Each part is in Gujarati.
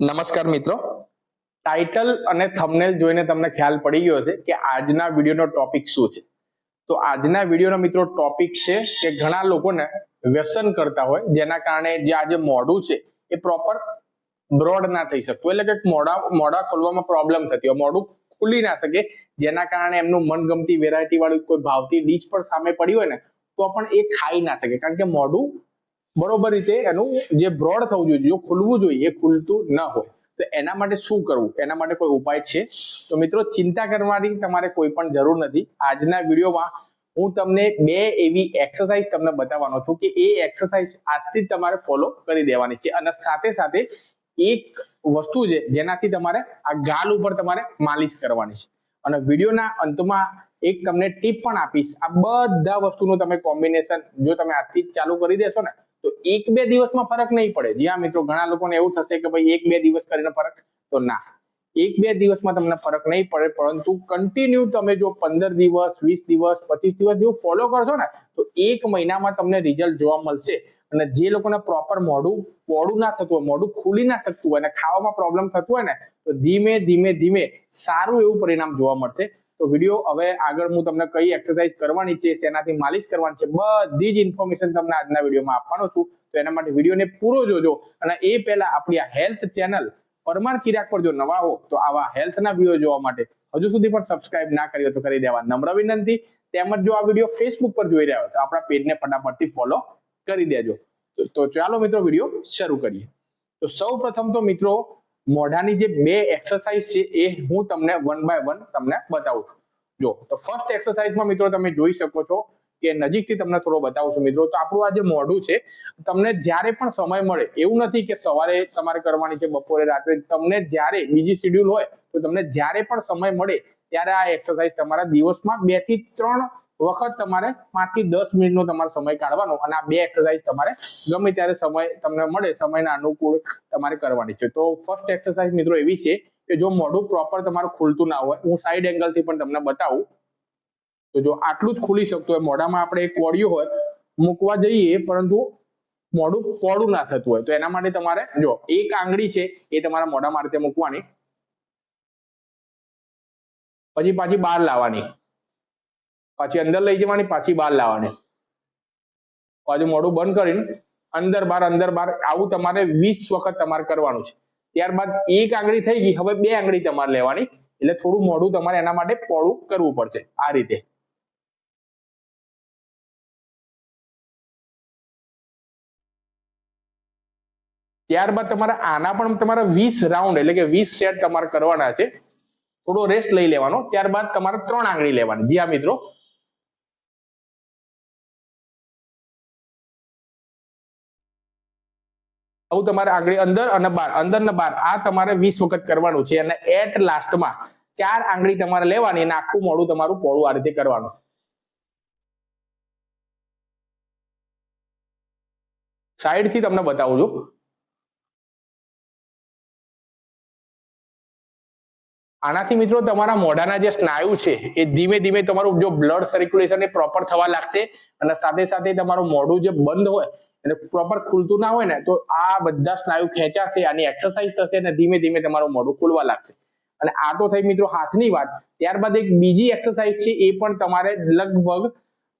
નમસ્કાર મિત્રો. ટાઇટલ અને થંબનેલ જોઈને તમને ખ્યાલ પડી ગયો છે કે આજના વિડીયોનો ટોપિક શું છે. તો આજના વિડીયોનો મિત્રો ટોપિક છે કે ઘણા લોકોને વ્યસન કરતા હોય, જેના કારણે જે આજે મોઢું છે એ પ્રોપર બ્રોડ ના થઈ શકતું, એટલે કે મોઢા મોઢા ખોલવામાં પ્રોબ્લેમ થતી હોય, મોઢું ખુલી ના શકે, જેના કારણે એમનું મનગમતી વેરાયટી વાળું કોઈ ભાવતી ડીશ પણ સામે પડી હોય ને, તો પણ એ ખાઈ ના શકે, કારણ કે મોઢું બરોબર રીતે એનું જે બ્રોડ થવું જોઈએ, જો ખુલવું જોઈએ, એ ખુલતું ન હોય. તો એના માટે શું કરવું? એના માટે કોઈ ઉપાય છે? તો મિત્રો, ચિંતા કરવાની તમારે કોઈ પણ જરૂર નથી. આજના વિડીયોમાં હું તમને બે એવી એક્સરસાઇઝ તમને બતાવવાનો છું કે એ એક્સરસાઇઝ આજથી જ તમારે ફોલો કરી દેવાની છે અને સાથે સાથે એક વસ્તુ છે જેનાથી તમારે આ ગાલ ઉપર તમારે માલિશ કરવાની છે. અને વિડીયોના અંતમાં એક તમને ટીપ પણ આપીશ. આ બધા વસ્તુનું તમે કોમ્બિનેશન જો તમે આજથી જ ચાલુ કરી દેશો ને તો એક બે દિવસમાં ફરક નહીં પડે. જ્યાં મિત્રો, ઘણા લોકોને એવું થશે કે ભાઈ એક બે દિવસ કરીને ફરક, તો ના. એક બે દિવસમાં તમને ફરક નહીં પડે, પરંતુ કન્ટિન્યુ તમે જો પંદર દિવસ, વીસ દિવસ, પચીસ દિવસ જેવું ફોલો કરશો ને, તો એક મહિનામાં તમને રિઝલ્ટ જોવા મળશે. અને જે લોકોને પ્રોપર મોઢું પોડું ના થતું હોય મોઢું ખુલી ના શકતું હોય અને ખાવામાં પ્રોબ્લેમ થતું હોય ને, તો ધીમે ધીમે ધીમે સારું એવું પરિણામ જોવા મળશે. તો વીડિયો હવે આગળ હું તમને કઈ એક્સરસાઇઝ કરવાની છે, શેનાથી માલિશ કરવાની છે, બધી જ ઇન્ફોર્મેશન તમને આજના વિડીયોમાં આપવાનો છું. તો એના માટે વિડીયોને પૂરો જોજો અને એ પહેલા આપણી આ હેલ્થ ચેનલ પરમાર ચિરાગ પર જો નવા હો, તો આવા હેલ્થના વીડિયો જોવા માટે હજુ સુધી પણ સબસ્ક્રાઇબ ના કર્યો તો કરી દેવા નમ્ર વિનંતી. તેમજ જો આ વીડિયો ફેસબુક પર જોઈ રહ્યા હોય તો આપણા પેજને ફટાફટથી ફોલો કરી દેજો. તો- ચાલો મિત્રો વીડિયો શરૂ કરીએ. તો સૌ પ્રથમ તો મિત્રો મોઢાની જે બે એક્સરસાઇઝ છે એ હું તમને વન બાય વન તમને બતાવું છું. જો, તો ફર્સ્ટ એક્સરસાઇઝમાં મિત્રો તમે જોઈ શકો છો કે નજીકથી તમને થોડો બતાવું છું. મિત્રો, તો આપણું આ જે મોઢું છે, તમને જ્યારે પણ સમય મળે, એવું નથી કે સવારે તમારે કરવાની છે, બપોરે, રાત્રે, તમને જ્યારે બીજી શેડ્યુલ હોય, તો તમને જ્યારે પણ સમય મળે, ત્યારે આ એક્સરસાઇઝ તમારા દિવસમાં બેથી ત્રણ વખત તમારે પાંચથી દસ મિનિટનો તમારો સમય કાઢવાનો અને આ બે એક્સરસાઇઝ તમારે ગમે ત્યારે સમય તમને મળે, સમયના અનુકૂળ તમારે કરવાની છે. તો ફર્સ્ટ એક્સરસાઇઝ મિત્રો એવી છે કે જો મોઢું પ્રોપર તમારું ખુલતું ના હોય, હું સાઈડ એંગલથી પણ તમને બતાવું. તો જો આટલું જ ખુલી શકતું હોય, મોઢામાં આપણે એક કોડિયું હોય, મૂકવા જઈએ, પરંતુ મોઢું પોળું ના થતું હોય, તો એના માટે તમારે જો એક આંગળી છે એ તમારા મોઢામાં રીતે મૂકવાની. પછી પાછી બહાર લાવવાની. પાછી અંદર લઈ જવાની, પાછી બહાર લાવવાની. પાછું મોઢું બંધ કરીને અંદર બાર અંદર બાર, આવું તમારે વીસ વખત તમારે કરવાનું છે. ત્યારબાદ એક આંગળી થઈ ગઈ, હવે બે આંગળી તમારે લેવાની. એટલે થોડું મોઢું તમારે એના માટે પોળું કરવું પડશે, આ રીતે. ત્યારબાદ તમારે આના પણ તમારા વીસ રાઉન્ડ, એટલે કે વીસ સેટ તમારે કરવાના છે. થોડો રેસ્ટ લઈ લેવાનો. ત્યારબાદ તમારે ત્રણ આંગળી લેવાની. જ્યાં મિત્રો આવું તમારે આંગળી અંદર અને બહાર અંદર ને બહાર આ તમારે વીસ વખત કરવાનું છે અને એટ લાસ્ટમાં ચાર આંગળી તમારે લેવાની અને આખું મોડું તમારું પોળું આ રીતે કરવાનું. સાઈડથી તમને બતાવું છું. આનાથી મિત્રો તમારા મોઢાના જે સ્નાયુ છે, એ ધીમે ધીમે તમારું જો બ્લડ સર્ક્યુલેશન એ પ્રોપર થવા લાગશે અને સાથે સાથે તમારું મોઢું જે બંધ હોય અને પ્રોપર ખુલતું ના હોય ને, તો આ બધા સ્નાયુ ખેંચાશે, આની એક્સરસાઇઝ થશે અને ધીમે ધીમે તમારું મોઢું ખુલવા લાગશે. અને આ તો થઈ મિત્રો હાથની વાત. ત્યારબાદ એક બીજી એક્સરસાઇઝ છે, એ પણ તમારે લગભગ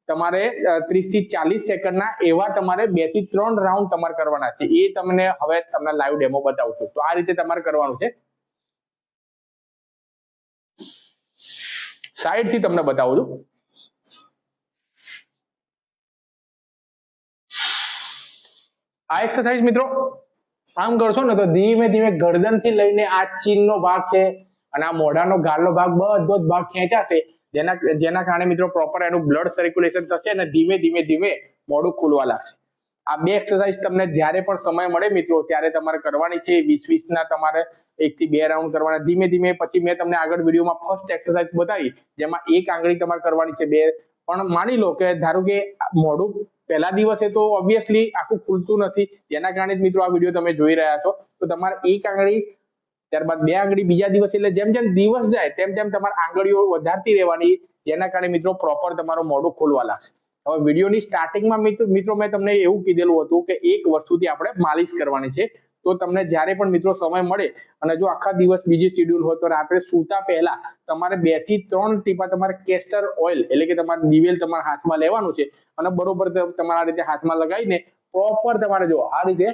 તમારે ત્રીસથી ચાલીસ સેકન્ડના એવા તમારે બેથી ત્રણ રાઉન્ડ તમારે કરવાના છે. એ તમને હવે તમને લાઈવ ડેમો બતાવું છું. તો આ રીતે તમારે કરવાનું છે. સાઈડથી તમને બતાવું છું. આ એક્સરસાઇઝ મિત્રો, આમ કરશો ને તો ધીમે ધીમે ગરદનથી લઈને આ ચીનનો ભાગ છે અને આ મોઢાનો ગાલનો ભાગ બધો જ ભાગ ખેંચાશે. જેના જેના કારણે મિત્રો પ્રોપર એનું બ્લડ સર્ક્યુલેશન થશે અને ધીમે ધીમે ધીમે મોઢું ખુલવા લાગશે. આ બે એક્સરસાઇઝ તમને જ્યારે પણ સમય મળે મિત્રો, ત્યારે તમારે કરવાની છે. વીસ વીસ ના તમારે એક થી બે રાઉન્ડ કરવાના. ધીમે ધીમે પછી મેં તમને આગળ વિડીયોમાં ફર્સ્ટ એક્સરસાઇઝ બતાવી, જેમાં એક આંગળી તમારે કરવાની છે, બે. પણ માની લો કે ધારો કે મોઢું પહેલા દિવસે તો ઓબ્વિયસલી આખું ખુલતું નથી. જેના કારણે મિત્રો આ વીડિયો તમે જોઈ રહ્યા છો. તો તમારે એક આંગળી, ત્યારબાદ બે આંગળી બીજા દિવસે, એટલે જેમ જેમ દિવસ જાય, તેમ તેમ તમારે આંગળીઓ વધારતી રહેવાની. જેના કારણે મિત્રો પ્રોપર તમારું મોઢું ખોલવા લાગશે. હવે વિડીયોની સ્ટાર્ટિંગમાં મિત્રો મેં તમને એવું કીધેલું હતું કે એક વસ્તુથી આપણે માલિશ કરવાની છે. તો તમને જ્યારે પણ મિત્રો સમય મળે અને જો આખા દિવસ બીજી શેડ્યુલ હોય તો રાત્રે સૂતા પહેલા તમારે બેથી ત્રણ ટીપા તમારે કેસ્ટર ઓઇલ એટલે કે તમારે દિવેલ તમારા હાથમાં લેવાનું છે અને બરોબર તમારે રીતે હાથમાં લગાવીને પ્રોપર તમારે જો આ રીતે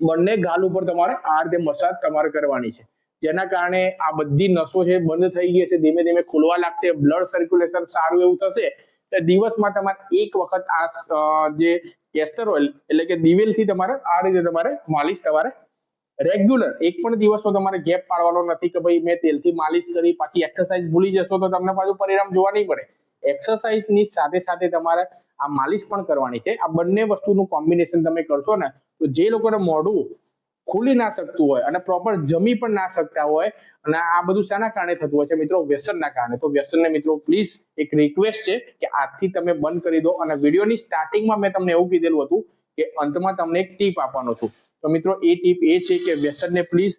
બંને ગાલ ઉપર તમારે આ રીતે મસાજ તમારે કરવાની છે. જેના કારણે આ બધી નસો છે બંધ થઈ ગઈ છે ધીમે ધીમે ખુલવા લાગશે બ્લડ સર્ક્યુલેશન સારું એવું થશે દિવસમાં તમારે એક વખત આ જે કેસ્ટર ઓઇલ એટલે કે દિવેલથી તમારે આ રીતે તમારે માલિશ તમારે રેગ્યુલર એક પણ દિવસનો તમારે ગેપ પાડવાનો નથી કે ભાઈ મેં તેલથી માલિશ કરી, પાછી એક્સરસાઇઝ ભૂલી જશો તો તમને પાછું પરિણામ જોવા નહીં પડે એક્સરસાઇઝની સાથે સાથે તમારે આ માલિશ પણ કરવાની છે. આ બંને વસ્તુનું કોમ્બિનેશન તમે કરશો ને, તો જે લોકોને મોઢું ખુલી ના શકતું હોય અને પ્રોપર જમી પણ ના શકતા હોય અને આ બધું શાના કારણે થતું હોય છે મિત્રો? વ્યસનના કારણે. તો વ્યસનને મિત્રો પ્લીઝ એક રિક્વેસ્ટ છે કે આજથી તમે બંધ કરી દો અને વિડીયોની સ્ટાર્ટિંગમાં મેં તમને એવું કીધેલું હતું કે અંતમાં તમને એક ટીપ આપવાનો છું. તો મિત્રો, એ ટીપ એ છે કે વ્યસનને પ્લીઝ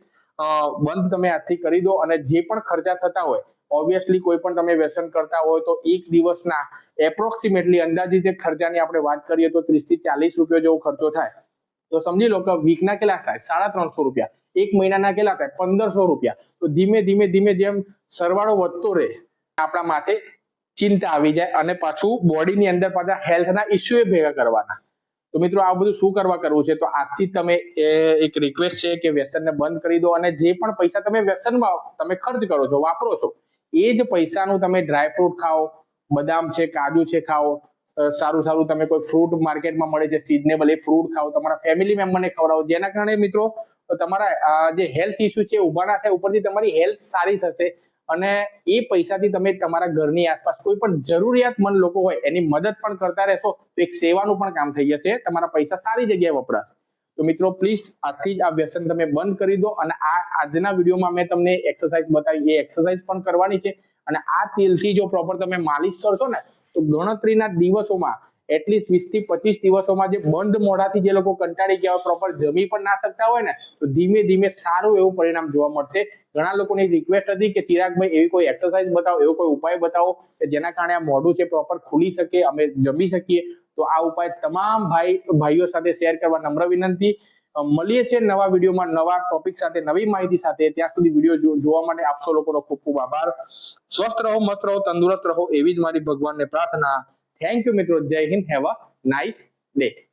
બંધ તમે આજથી કરી દો અને જે પણ ખર્ચા થતા હોય ઓબ્વિયસલી કોઈ પણ તમે વ્યસન કરતા હોય તો એક દિવસના એપ્રોક્સિમેટલી અંદાજિત ખર્ચાની આપણે વાત કરીએ તો ત્રીસથી ચાલીસ રૂપિયા જેવો ખર્ચો થાય. તો સમજી લો કે વીકના કેટલા થાય? સાડા ત્રણસો રૂપિયા. એક મહિનાના કેટલા થાય? પંદરસો રૂપિયા. તો ધીમે ધીમે ધીમે જેમ સરવાળો વધતો રહે, આપણા માથે ચિંતા આવી જાય અને પાછું બોડીની અંદર પાછા હેલ્થના ઇસ્યુ ભેગા કરવાના. તો મિત્રો, આ બધું શું કરવા કરવું છે? તો આજથી તમે એક રિક્વેસ્ટ છે કે વ્યસનને બંધ કરી દો અને જે પણ પૈસા તમે વ્યસનમાં તમે ખર્ચ કરો છો, વાપરો છો, એ જ પૈસાનું તમે ડ્રાયફ્રૂટ ખાઓ, બદામ છે, કાજુ છે ખાઓ સારું સારું તમે કોઈ ફ્રૂટ માર્કેટમાં મળે છે સિઝનેબલ એ ફ્રૂટ ખાઓ, તમારા ફેમિલી મેમ્બરને ખવડાવો. જેના કારણે મિત્રો, તમારા જે હેલ્થ ઇસ્યુ છે ઊભા ના થાય, ઉપરથી તમારી હેલ્થ સારી થશે અને એ પૈસાથી તમે તમારા ઘરની આસપાસ કોઈ પણ જરૂરિયાતમંદ લોકો હોય, એની મદદ પણ કરતા રહેશો, તો એક સેવાનું પણ કામ થઈ જશે, તમારા પૈસા સારી જગ્યાએ વપરાશે. તો મિત્રો પ્લીઝ આજથી જ આ વ્યસન તમે બંધ કરી દો અને આ આજના વિડીયોમાં મેં તમને એક્સરસાઇઝ બતાવી, એ એક્સરસાઇઝ પણ કરવાની છે. અને આ તેલથી જો પ્રોપર તમે માલિશ કરશો ને, તો ગણતરીના દિવસોમાં એટલીસ્ટ વીસથી પચીસ દિવસોમાં જે બંધ મોઢાથી જે લોકો કંટાળી ગયા હોય પ્રોપર જમી પણ ના શકતા હોય ને, તો ધીમે ધીમે સારું એવું પરિણામ જોવા મળશે. ઘણા લોકોની રિક્વેસ્ટ હતી કે, ચિરાગભાઈ, એવી કોઈ એક્સરસાઇઝ બતાવો, એવો કોઈ ઉપાય બતાવો કે જેના કારણે આ મોઢું છે પ્રોપર ખુલી શકે, અમે જમી શકીએ? તો આ ઉપાય તમામ ભાઈ, ભાઈઓ સાથે શેર કરવા નમ્ર વિનંતી. મળીએ છીએ નવા વિડીયોમાં નવા ટોપિક સાથે, નવી માહિતી સાથે. ત્યાં સુધી વીડિયો જોવા માટે આપ લોકોનો ખૂબ ખૂબ આભાર. સ્વસ્થ રહો, મસ્ત રહો, તંદુરસ્ત રહો એવી જ મારી ભગવાનને પ્રાર્થના. થેન્ક યુ મિત્રો. જય Hind. Have a nice day